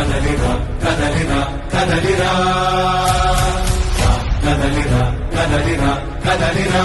కదలిరా కదలిరా కదలిరా కదలిరా కదలిరా కదలిరా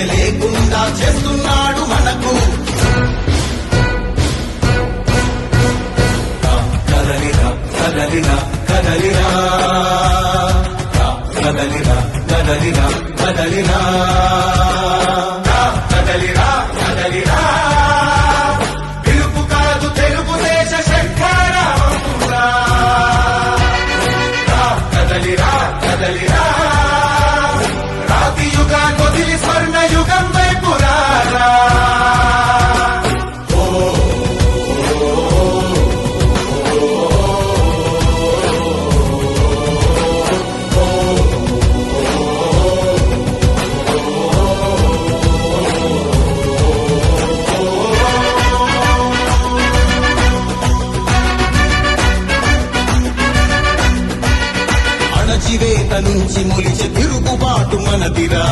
భవిష్యత్తు లేకుండా చేస్తున్నాడు మనకు కదలిరా కదలిరా కదలిరా కదలిరా కదలిరా కదలిరా కదలిరా కదలిరా పిలుపు కాదు తెలుగుదేశ కదలిరా కదలిరా నుంచి మొలిచే తిరుగుబాటు మనదిరా.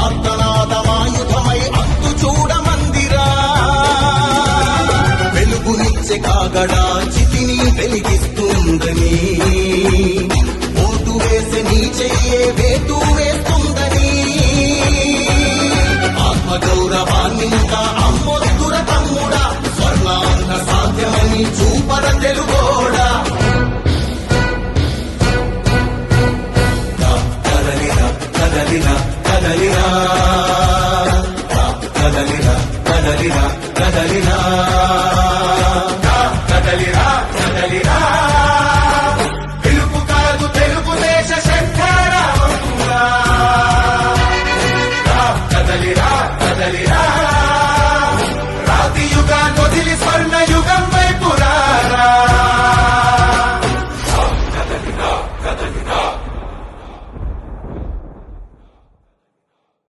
ఆర్తనాదమాయుధమై అంతు చూడమందిరా వెలుగునిచ్చే కాగడా చితిని వెలిగిస్తుందని. ఓటు వేసే నీ చెయ్యే వేటు వేస్తుందని. ఆత్మగౌరవాన్ని ఇంకా అమ్మొద్దుర తమ్ముడా. స్వర్ణాంధ్ర సాధ్యమని చూ